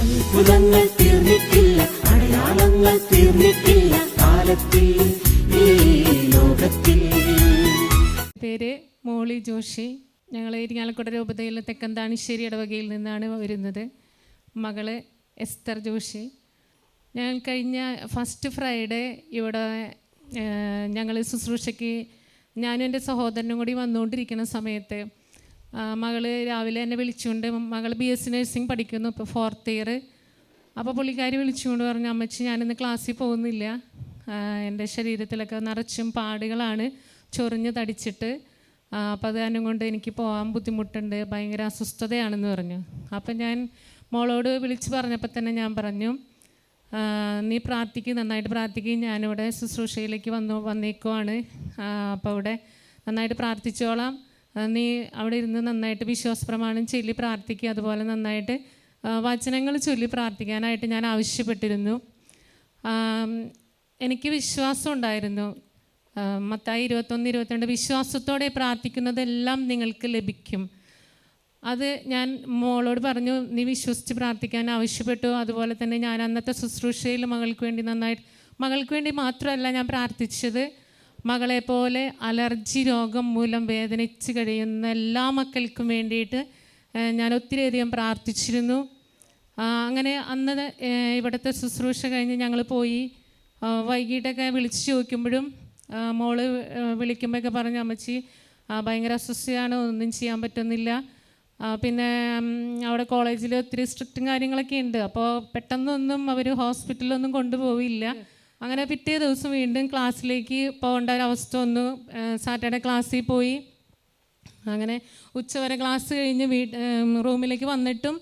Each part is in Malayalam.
അത്ഭുതങ്ങൾ തീർന്നിട്ടില്ല അടയാളങ്ങൾ തീർന്നിട്ടില്ല കാലത്തിൽ പേര് മോളി ജോഷി. ഞങ്ങൾ ഇരിങ്ങാലക്കുട രൂപതയിൽ തെക്കന്താണിശ്ശേരി ഇടവകയിൽ നിന്നാണ് വരുന്നത്. മകൾ എസ്തർ ജോഷി. ഞങ്ങൾ കഴിഞ്ഞ ഫസ്റ്റ് ഫ്രൈഡേ ഇവിടെ ഞങ്ങൾ ശുശ്രൂഷയ്ക്ക് ഞാനും എന്റെ സഹോദരനും കൂടി വന്നുകൊണ്ടിരിക്കുന്ന സമയത്ത് മകൾ രാവിലെ എന്നെ വിളിച്ചുകൊണ്ട് മകൾ ബി എസ് സി നഴ്സിംഗ് പഠിക്കുന്നു ഇപ്പോൾ ഫോർത്ത് ഇയർ അപ്പോൾ പുള്ളിക്കാരി വിളിച്ചുകൊണ്ട് പറഞ്ഞു അമ്മച്ചി ഞാനിന്ന് ക്ലാസ്സിൽ പോകുന്നില്ല. എന്റെ ശരീരത്തിലൊക്കെ നിറച്ചും പാടുകളാണ്. ചൊറിഞ്ഞ് തടിച്ചിട്ട്. അപ്പോൾ അത് കൊണ്ട് എനിക്ക് പോകാൻ ബുദ്ധിമുട്ടുണ്ട്. ഭയങ്കര അസ്വസ്ഥതയാണെന്ന് പറഞ്ഞു. അപ്പം ഞാൻ മോളോട് വിളിച്ച് പറഞ്ഞപ്പോൾ തന്നെ ഞാൻ പറഞ്ഞു നീ പ്രാർത്ഥിക്കും നന്നായിട്ട് പ്രാർത്ഥിക്കും. ഞാനിവിടെ ശുശ്രൂഷയിലേക്ക് വന്നു വന്നേക്കുവാണ്. അപ്പോൾ ഇവിടെ നന്നായിട്ട് പ്രാർത്ഥിച്ചോളാം. നീ അവിടെ ഇരുന്ന് നന്നായിട്ട് വിശ്വാസ പ്രമാണം ചൊല്ലി പ്രാർത്ഥിക്കുക അതുപോലെ നന്നായിട്ട് വചനങ്ങൾ ചൊല്ലി പ്രാർത്ഥിക്കാനായിട്ട് ഞാൻ ആവശ്യപ്പെട്ടിരുന്നു. എനിക്ക് വിശ്വാസം ഉണ്ടായിരുന്നു. മത്തായി ഇരുപത്തൊന്ന് ഇരുപത്തിരണ്ട് വിശ്വാസത്തോടെ പ്രാർത്ഥിക്കുന്നതെല്ലാം നിങ്ങൾക്ക് ലഭിക്കും. അത് ഞാൻ മോളോട് പറഞ്ഞു നീ വിശ്വസിച്ച് പ്രാർത്ഥിക്കാൻ ആവശ്യപ്പെട്ടു. അതുപോലെ തന്നെ ഞാൻ അന്നത്തെ ശുശ്രൂഷയിൽ മകൾക്ക് വേണ്ടി നന്നായിട്ട് മകൾക്ക് വേണ്ടി മാത്രമല്ല ഞാൻ പ്രാർത്ഥിച്ചത്. മകളെ പോലെ അലർജി രോഗം മൂലം വേദനിച്ച് കഴിയുന്ന എല്ലാ മക്കൾക്കും വേണ്ടിയിട്ട് ഞാൻ ഒത്തിരിയധികം പ്രാർത്ഥിച്ചിരുന്നു. അങ്ങനെ അന്ന് ഇവിടുത്തെ ശുശ്രൂഷ കഴിഞ്ഞ് ഞങ്ങൾ പോയി. വൈകിട്ടൊക്കെ വിളിച്ച് ചോദിക്കുമ്പോഴും മോൾ വിളിക്കുമ്പോഴൊക്കെ പറഞ്ഞ അമ്മച്ചി ഭയങ്കര അസ്വസ്ഥയാണ് ഒന്നും ചെയ്യാൻ പറ്റുന്നില്ല. പിന്നെ അവിടെ കോളേജിൽ ഒത്തിരി സ്ട്രിക്റ്റും കാര്യങ്ങളൊക്കെ ഉണ്ട്. അപ്പോൾ പെട്ടെന്നൊന്നും അവർ ഹോസ്പിറ്റലിലൊന്നും കൊണ്ടുപോവില്ല. അങ്ങനെ പിറ്റേ ദിവസം വീണ്ടും ക്ലാസ്സിലേക്ക് പോകേണ്ട ഒരവസ്ഥ വന്നു. സാറ്റർഡേ ക്ലാസ്സിൽ പോയി. അങ്ങനെ ഉച്ചവരെ ക്ലാസ് കഴിഞ്ഞ് വീ റൂമിലേക്ക് വന്നിട്ടും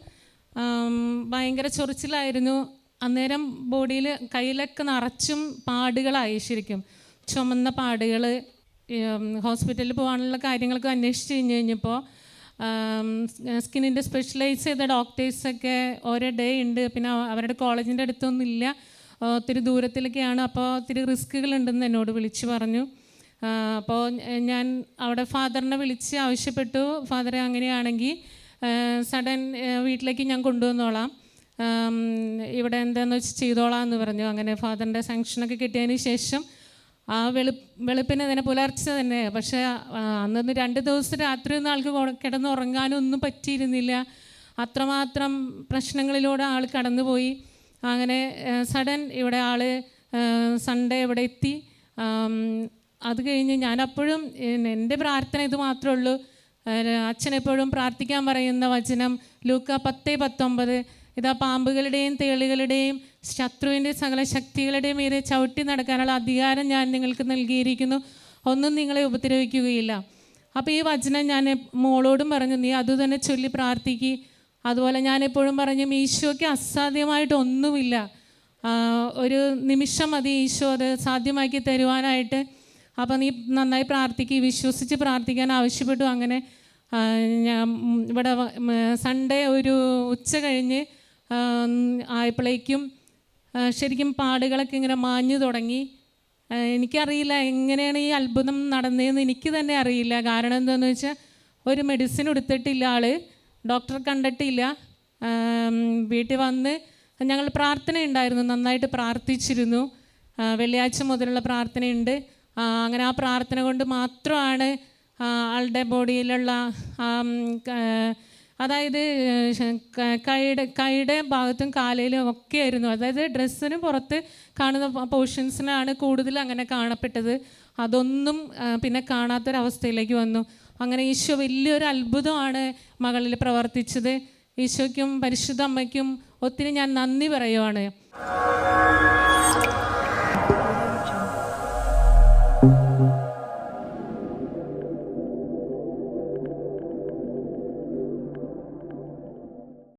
ഭയങ്കര ചൊറിച്ചിലായിരുന്നു. അന്നേരം ബോഡിയിൽ കയ്യിലൊക്കെ നിറച്ചും പാടുകളായി ശരിക്കും. ചുമന്ന പാടുകൾ ഹോസ്പിറ്റലിൽ പോകാനുള്ള കാര്യങ്ങളൊക്കെ അന്വേഷിച്ച് കഴിഞ്ഞ് കഴിഞ്ഞപ്പോൾ സ്കിന്നിന്റെ സ്പെഷ്യലൈസ് ചെയ്ത ഡോക്ടേഴ്സൊക്കെ ഓരോ ഡേ ഉണ്ട്. പിന്നെ അവരുടെ കോളേജിന്റെ അടുത്തൊന്നും ഇല്ല. ആ, ഒത്തിരി ദൂരത്തിലൊക്കെയാണ് അപ്പോൾ ഒത്തിരി റിസ്കുകളുണ്ടെന്ന് എന്നോട് വിളിച്ചു പറഞ്ഞു. അപ്പോൾ ഞാൻ അവിടെ ഫാദറിനെ വിളിച്ച് ആവശ്യപ്പെട്ടു. ഫാദറെ അങ്ങനെയാണെങ്കിൽ സഡൻ വീട്ടിലേക്ക് ഞാൻ കൊണ്ടുവന്നോളാം. ഇവിടെ എന്താണെന്ന് വെച്ച് ചെയ്തോളാം എന്ന് പറഞ്ഞു. അങ്ങനെ ഫാദറിന്റെ സാങ്ഷനൊക്കെ കിട്ടിയതിന് ശേഷം ആ വെളു വെളുപ്പിന് തന്നെ പുലർച്ചെ തന്നെ. പക്ഷേ അന്നൊന്ന് രണ്ട് ദിവസം രാത്രി ഒന്നും ആൾക്ക് കിടന്നുറങ്ങാനൊന്നും പറ്റിയിരുന്നില്ല. അത്രമാത്രം പ്രശ്നങ്ങളിലൂടെ ആൾ കടന്നുപോയി. അങ്ങനെ സഡൻ ഇവിടെ ആൾ സൺഡേ ഇവിടെ എത്തി. അത് കഴിഞ്ഞ് ഞാനപ്പോഴും എന്റെ പ്രാർത്ഥന ഇത് മാത്രമേ ഉള്ളൂ. അച്ഛനെപ്പോഴും പ്രാർത്ഥിക്കാൻ പറയുന്ന വചനം ലൂക്ക പത്ത് പത്തൊമ്പത്. ഇതാ പാമ്പുകളുടെയും തേളുകളുടെയും ശത്രുവിന്റെ സകല ശക്തികളുടെയും മീരെ ചവിട്ടി നടക്കാനുള്ള അധികാരം ഞാൻ നിങ്ങൾക്ക് നൽകിയിരിക്കുന്നു. ഒന്നും നിങ്ങളെ ഉപദ്രവിക്കുകയില്ല. അപ്പോൾ ഈ വചനം ഞാൻ മോളോടും പറഞ്ഞു നീ അതുതന്നെ ചൊല്ലി പ്രാർത്ഥിക്കുക അതുപോലെ ഞാൻ എപ്പോഴും പറഞ്ഞു ഈശോയ്ക്ക് അസാധ്യമായിട്ടൊന്നുമില്ല ഒരു നിമിഷം മതി ഈശോ അത് സാധ്യമാക്കി തരുവാനായിട്ട്. അപ്പോൾ നീ നന്നായി പ്രാർത്ഥിക്കുക വിശ്വസിച്ച് പ്രാർത്ഥിക്കാൻ ആവശ്യപ്പെട്ടു. അങ്ങനെ ഞാൻ ഇവിടെ സൺഡേ ഒരു ഉച്ച കഴിഞ്ഞ് ആയപ്പോഴേക്കും ശരിക്കും പാടുകളൊക്കെ ഇങ്ങനെ മാഞ്ഞു തുടങ്ങി. എനിക്കറിയില്ല എങ്ങനെയാണ് ഈ അത്ഭുതം നടന്നതെന്ന് എനിക്ക് തന്നെ അറിയില്ല. കാരണം എന്താണെന്ന് വെച്ചാൽ ഒരു മെഡിസിൻ എടുത്തിട്ടില്ല ആൾ. ഡോക്ടറെ കണ്ടിട്ടില്ല. വീട്ടിൽ വന്ന് ഞങ്ങൾ പ്രാർത്ഥനയുണ്ടായിരുന്നു നന്നായിട്ട് പ്രാർത്ഥിച്ചിരുന്നു. വെള്ളിയാഴ്ച മുതലുള്ള പ്രാർത്ഥനയുണ്ട്. അങ്ങനെ ആ പ്രാർത്ഥന കൊണ്ട് മാത്രമാണ് ആളുടെ ബോഡിയിലുള്ള അതായത് കൈയുടെ കൈയുടെ ഭാഗത്തും കാലയിലും ഒക്കെ ആയിരുന്നു അതായത് ഡ്രസ്സിന് പുറത്ത് കാണുന്ന പോർഷൻസിനാണ് കൂടുതൽ അങ്ങനെ കാണപ്പെട്ടത്. അതൊന്നും പിന്നെ കാണാത്തൊരവസ്ഥയിലേക്ക് വന്നു. അങ്ങനെ ഈശോ വലിയൊരു അത്ഭുതമാണ് മകളിൽ പ്രവർത്തിച്ചത് ഈശോയ്ക്കും പരിശുദ്ധ അമ്മയ്ക്കും ഒത്തിരി ഞാൻ നന്ദി പറയുവാണ് Thank you.